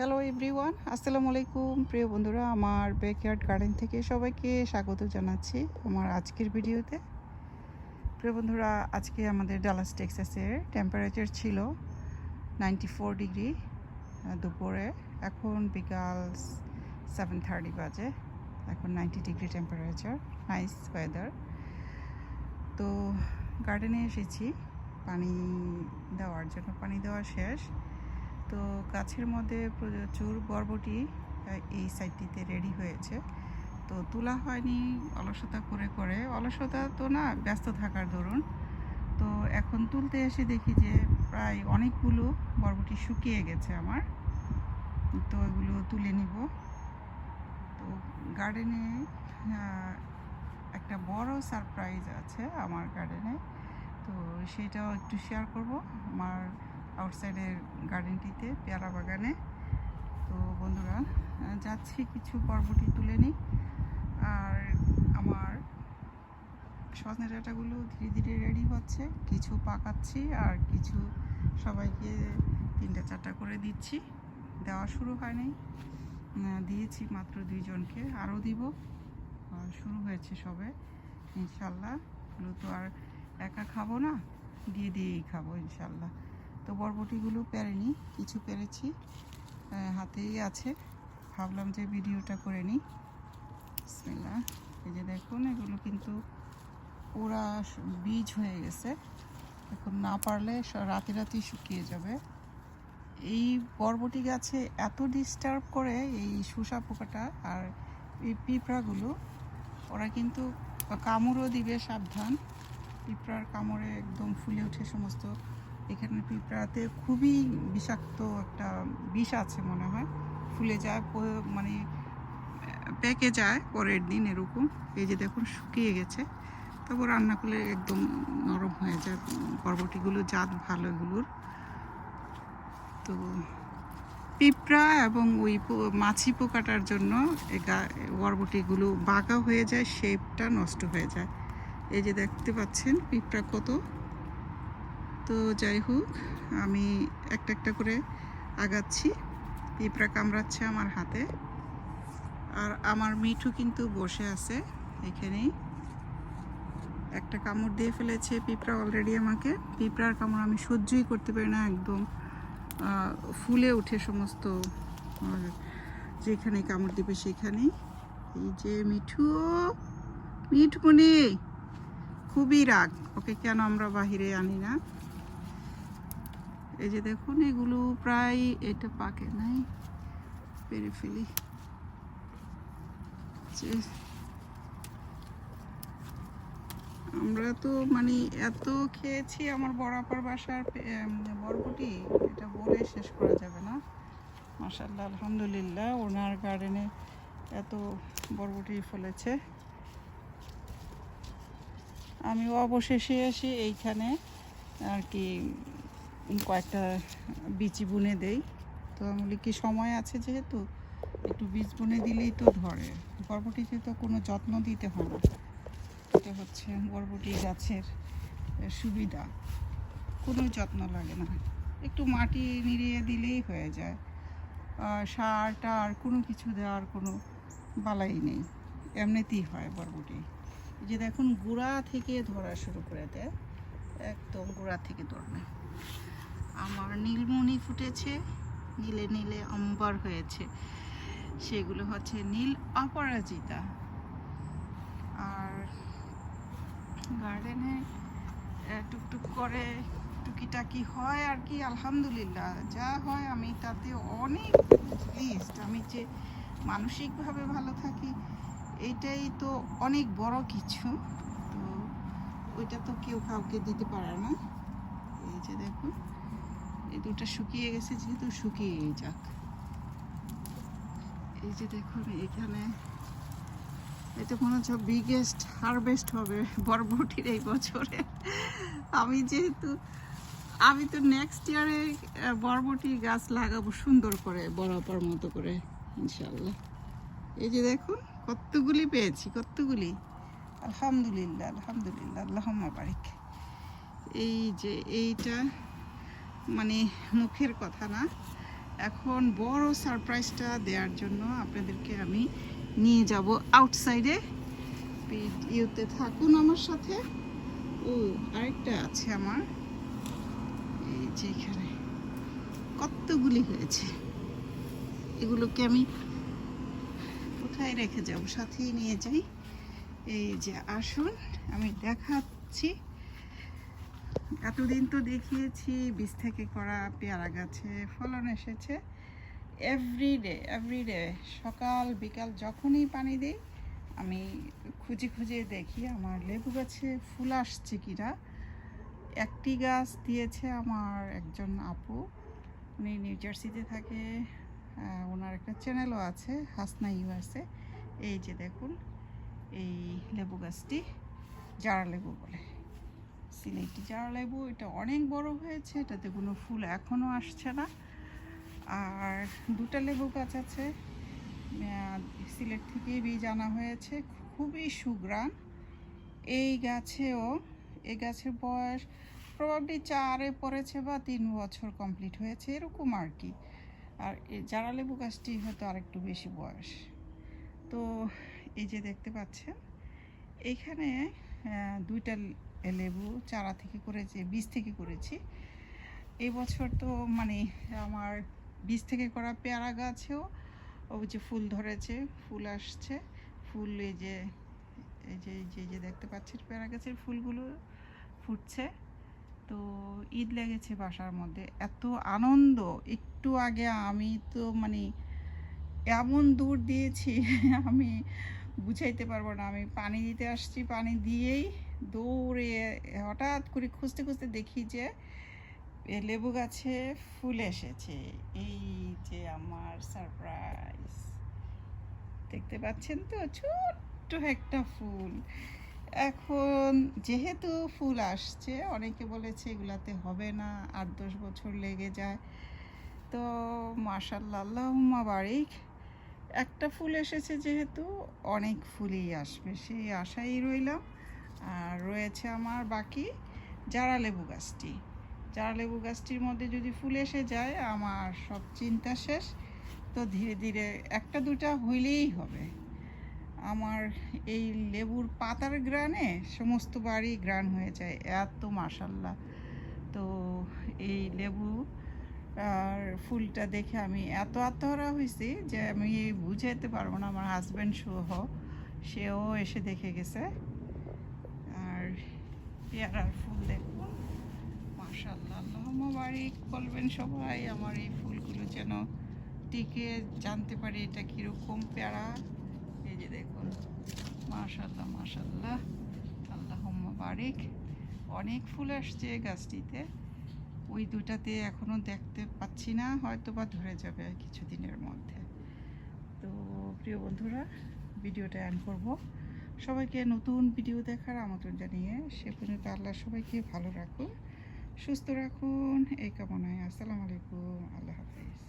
Hello everyone আসসালামু আলাইকুম। প্রিয় বন্ধুরা, আমার ব্যাকয়ার্ড গার্ডেন থেকে সবাইকে স্বাগত জানাচ্ছি আমার আজকের ভিডিওতে। প্রিয় বন্ধুরা, আজকে আমাদের ডালাস টেক্সাসের টেম্পারেচার ছিল নাইনটি ফোর ডিগ্রি দুপুরে। এখন বিকাল সেভেন থার্টি বাজে। এখন ninety degree temperature nice weather তো গার্ডেনে এসেছি। পানি দেওয়ার জন্য পানি দেওয়া শেষ। তো গাছের মধ্যে প্রচুর বরবটি এই সাইডটিতে রেডি হয়েছে। তো তোলা হয়নি অলসতা করে করে। অলসতা তো না, ব্যস্ত থাকার দরুন। তো এখন তুলতে এসে দেখি যে প্রায় অনেকগুলো বরবটি শুকিয়ে গেছে আমার। তো এগুলো তুলে নিব। তো গার্ডেনে একটা বড় সারপ্রাইজ আছে আমার গার্ডেনে। তো সেটাও একটু শেয়ার করব। আমার আউটসাইডের গার্ডেনটিতে পেয়ারা বাগানে। তো বন্ধুরা যাচ্ছি কিছু বরবটি তুলে নিই। আর আমার সজনে ডাঁটাগুলো ধীরে ধীরে রেডি হচ্ছে। কিছু পাকাচ্ছি আর কিছু সবাইকে তিনটা চারটা করে দিচ্ছি। দেওয়া শুরু হয়নি। দিয়েছি মাত্র দুইজনকে, আরও দিব। শুরু হয়েছে সবে, ইনশাল্লাহ। এগুলো তো আর একা খাব না, দিয়ে দিয়েই খাব, ইনশাল্লাহ। তো বরবটিগুলো পেরেনি, কিছু পেরেছি হাতেই আছে। ভাবলাম যে ভিডিওটা করে নিই। বিসমিল্লাহ। এই যে দেখুন, এগুলো কিন্তু পুরা বীজ হয়ে গেছে। এখন না পারলে রাতে রাতেই শুকিয়ে যাবে। এই বরবটি গাছে এত ডিস্টার্ব করে এই শোষা পোকাটা আর এই পিঁপড়াগুলো, ওরা কিন্তু কামড়ও দিবে সাবধান। পিঁপড়ার কামড়ে একদম ফুলে ওঠে সমস্ত এখানে পিঁপড়াতে খুবই বিষাক্ত একটা বিষ আছে মনে হয়। ফুলে যায় মানে পেকে যায় পরের দিন এরকম। এই যে দেখুন, শুকিয়ে গেছে। তারপর রান্না করলে একদম নরম হয়ে যায়। বরবটিগুলো জাত ভালো এগুলোর। তো পিঁপড়া এবং ওই মাছি পোকাটার জন্য বরবটিগুলো বাঁকা হয়ে যায় শেপটা নষ্ট হয়ে যায়। এই যে দেখতে পাচ্ছেন পিঁপড়া কত তো যাই হোক, আমি একটা একটা করে আগাচ্ছি। পিঁপড়া কামড়াচ্ছে আমার হাতে। আর আমার মিঠু কিন্তু বসে আছে এখানেই। একটা কামড় দিয়ে ফেলেছে পিঁপড়া অলরেডি আমাকে। পিঁপড়ার কামড় আমি সহ্যই করতে পারি না, একদম ফুলে ওঠে সমস্ত যেখানে কামড় দিবে সেখানেই। এই যে মিঠু, মিঠুমণি, খুবই রাগ, ওকে কেন আমরা বাহিরে আনি না? এই যে দেখুন, এগুলো প্রায় এটা পাকে নাই। পেরে ফেলি। আমরা তো মানে এত খেয়েছি আমার বড়াপার বাসার বরবটি, এটা বলে শেষ করা যাবে না। মাসাল্লাহ আলহামদুলিল্লাহ, ওনার গার্ডেনে এত বরবটি ফলেছে। আমি অবশেষে এসে এইখানে আর কি কয়েকটা বিচি বুনে দেই। তো আমি কি সময় আছে যেহেতু? একটু বীজ বুনে দিলেই তো ধরে। বরবটিতে তো কোনো যত্ন দিতে হয় না। এটা হচ্ছে বরবটি গাছের সুবিধা। কোনো যত্ন লাগে না। একটু মাটি নিড়িয়ে দিলেই হয়ে যায়। সার টার কোনো কিছু দেওয়ার কোনো বালাই নেই। এমনিতেই হয় বরবটি। যে দেখুন, গোড়া থেকে ধরা শুরু করে দেয়। একদম গোড়া থেকে ধরবে। আমার নীলমণি ফুটেছে, নীলে নীলে অম্বর হয়েছে। সেগুলো হচ্ছে নীল অপরাজিতা। আর গার্ডেনে টুকটুক করে টুকিটাকি হয় আর কি, আলহামদুলিল্লাহ। যা হয় আমি তাতে অনেক প্লিজড আমি যে মানসিকভাবে ভালো থাকি এইটাই তো অনেক বড় কিছু। তো ওইটা তো কেউ কাউকে দিতে পারে না। এই যে দেখুন। এই দুটো শুকিয়ে গেছে, যেহেতু শুকিয়েই যাক। এই যে দেখুন, এখানে এটা মনে হচ্ছে বিগেস্ট হারভেস্ট হবে বরবটির এই বছরে। আমি যেহেতু, আমি তো নেক্সট ইয়ারে বরবটি গাছ লাগাবো সুন্দর করে, বরাবর মতো করে ইনশাল্লাহ এই যে দেখুন, কতগুলি পেয়েছি, কতগুলি। আলহামদুলিল্লাহ আলহামদুলিল্লাহ আল্লাহ বারিক। এই যে এইটা মানে মুখের কথা না। এখন বড় সারপ্রাইজটা দেওয়ার জন্য আপনাদেরকে আমি নিয়ে যাব আউটসাইডে ইউতে থাকুন আমার সাথে। ও, আরেকটা আছে আমার। এই যে এখানে। কতগুলি হয়েছে? এগুলোকে আমি কোথায় রেখে যাব? সাথেই নিয়ে যাই। এই যে আসুন, আমি দেখাচ্ছি। এতদিন তো দেখিয়েছি, বীজ থেকে করা পেয়ারা গাছে, ফলন এসেছে। এভরিডে এভরিডে সকাল, বিকাল যখনই পানি দিই, আমি খুঁজে খুঁজে দেখি আমার লেবু গাছে ফুল আসছে কিনা। একটি গাছ দিয়েছে আমার একজন আপু, উনি নিউ জার্সিতে থাকে ওনার একটা চ্যানেলও আছে হাসনা ইউএসএ এই যে দেখুন, এই লেবু গাছটি, জারা লেবু বলে। সিলেটি জারা লেবু এটা অনেক বড় হয়েছে, এটাতে কোনো ফুল এখনও আসছে না। আর দুটা লেবু গাছ আছে সিলেট থেকে বীজ আনা হয়েছে, খুবই সুগ্রাণ এই গাছেও এই গাছের বয়স প্রবাবলি চারে পড়েছে বা তিন বছর কমপ্লিট হয়েছে, এরকম আর কি। আর জারা লেবু গাছটি হয়তো আরেকটু বেশি বয়স। তো এই যে দেখতে পাচ্ছেন, এখানে দুইটা লেবু, চারা থেকে করেছি, বীজ থেকে করেছি। এই বছর তো মানে আমার বীজ থেকে করা পেয়ারা গাছেও ওই যে ফুল ধরেছে, ফুল আসছে। ফুল এই যে এই যে যে যে দেখতে পাচ্ছেন পেয়ারা গাছের ফুলগুলো ফুটছে। তো ঈদ লেগেছে বাসার মধ্যে। এত আনন্দ, একটু আগে আমি তো মানে এমন দূর দিয়েছি, আমি বুঝাইতে পারব না। আমি পানি দিতে আসছি, পানি দিয়েই দৌড়ে হঠাৎ করে খুঁজতে খুঁজতে দেখি যে লেবু গাছে ফুল এসেছে। এই যে আমার সারপ্রাইজ। দেখতে পাচ্ছেন তো? ছোট্ট একটা ফুল। এখন যেহেতু ফুল আসছে, অনেকে বলেছে এগুলাতে হবে না, আট দশ বছর লেগে যায়। তো মাশাল্লাহ, আল্লাহুম্মা বারিক। একটা ফুল এসেছে যেহেতু, অনেক ফুলই আসবে, সেই আশাই রইলাম। আর রয়েছে আমার বাকি জারা লেবু গাছটি। জারা লেবু গাছটির মধ্যে যদি ফুল এসে যায়, আমার সব চিন্তা শেষ। তো ধীরে ধীরে একটা দুটা হইলেই হবে। আমার এই লেবুর পাতার গ্রানে সমস্ত বাড়ি গ্রান হয়ে যায়, এত মাসাল্লাহ তো এই লেবু আর ফুলটা দেখে আমি এত আত্মহারা হয়েছি যে আমি বুঝাইতে পারব না আমার হাজব্যান্ড সহ। সেও এসে দেখে গেছে। আর পেয়ারার ফুল দেখুন আল্লাহ বাড়ি বলবেন সবাই আমার এই ফুলগুলো যেন টিকে। জানতে পারি এটা কীরকম পেয়ারা। এই যে দেখুন মাশাল্লাহ মাশাল্লাহ আল্লাহ বারিক অনেক ফুল আসছে গাছটিতে। ওই দুটাতে এখনও দেখতে পাচ্ছি না হয়তো বা ধরে যাবে কিছুদিনের মধ্যে। তো প্রিয় বন্ধুরা, ভিডিওটা অ্যান্ড করব। সবাইকে নতুন ভিডিও দেখার আমন্ত্রণ জানিয়ে সে পর্যন্ত আল্লাহ সবাইকে ভালো রাখুন, সুস্থ রাখুন, এই কামনায় আসসালামু আলাইকুম, আল্লাহ হাফিজ।